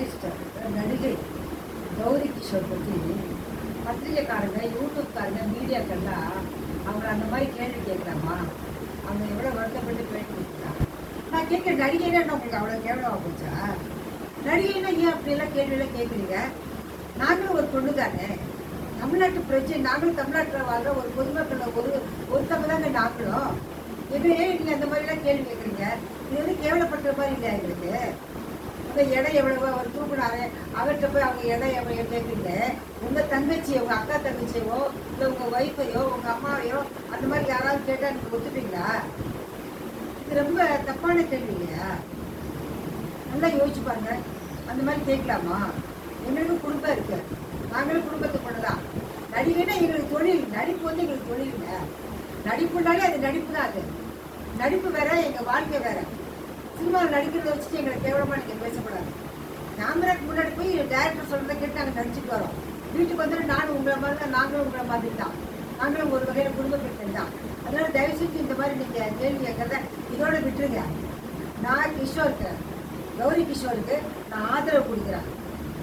Artist நடிகை கௌரி கிஷோர் பற்றி பத்திரிகைக்காரங்க யூடியூப்காரங்க மீடியாக்கெல்லாம் அவங்க அந்த மாதிரி கேள்வி கேட்குறாமா அவங்க எவ்வளோ வருத்தப்பட்டு பேட்டி கொடுத்துட்டாங்க நான் கேட்குற நடிகைனா என்ன உங்களுக்கு அவ்வளோ கேவலமாக போச்சா? நடிகைனா ஏன் அப்படியெல்லாம் கேள்வியெல்லாம் கேட்குறீங்க நாங்களும் ஒரு பொண்ணு தானே தமிழ்நாட்டு பிரச்சனை நாங்களும் தமிழ்நாட்டில் வாழ்கிற ஒரு பொதுமக்கள் ஒரு ஒருத்தவங்க தாங்க நாங்களும். எதுவும் ஏன் நீங்கள் அந்த மாதிரிலாம் கேள்வி கேட்குறீங்க இது வந்து கேவலப்படுற மாதிரி இல்லையா எங்களுக்கு? உங்க எடை எவ்வளவோ அவர் தூக்குனாரு அவர்கிட்ட போய் அவங்க எடை எவ்வளோ கேட்குறீங்க உங்க தங்கச்சியோ உங்க அக்கா தங்கச்சியோ இல்லை உங்க ஒய்ஃபையோ உங்க அம்மாவையோ அந்த மாதிரி யாராவது கேட்டால் எனக்கு ஒத்துப்பீங்களா? இது ரொம்ப தப்பான கேள்வி இல்லையா நல்லா யோசிச்சு பாருங்க. அந்த மாதிரி கேட்கலாமா? எங்களுக்கும் குடும்பம் இருக்கு. நாங்களும் குடும்பத்துக்கு கொண்டுதான் நடிகைன்னா எங்களுக்கு தொழில் நடிப்பு வந்து எங்களுக்கு தொழில் இல்லை நடிப்புனாலே அது நடிப்பு தான் அது. நடிப்பு வேற எங்க வாழ்க்கை வேற. சினிமாவில் நடிக்கிறத வச்சுட்டு எங்களை கேவலமாக நீங்கள் பேசக்கூடாது. கேமராக்கு முன்னாடி போய் டேரக்டர் சொல்கிறத கேட்டு நாங்கள் நடிச்சுட்டு வரோம். வீட்டுக்கு வந்துட்டு நானும் உங்களை மாதிரி தான் நாங்களும் உங்களை மாதிரி தான். நாங்களும் ஒரு வகையில் குடும்ப பிரச்சனை தான். அதனால் தயவு செஞ்சு இந்த மாதிரி நீங்கள் கேள்வி கேட்குறத இதோட விட்டுருங்க. நான் கிஷோருக்கு கௌரி கிஷோருக்கு நான் ஆதரவு கொடுக்குறேன்.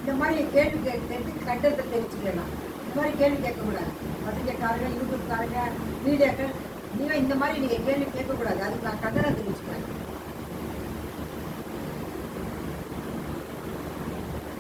இந்த மாதிரி கேள்வி கேட்டு கண்டத்தை தெரிவிச்சுக்கலாம் இந்த மாதிரி கேள்வி கேட்கக்கூடாது. பத்திரிக்கைக்காரங்க யூடியூப்காரங்க மீடியாக்கள் நீங்கள் இந்த மாதிரி நீங்கள் கேள்வி கேட்கக்கூடாது. அதுக்கு நான் கண்டனம் தெரிவிச்சுக்கிறேன்.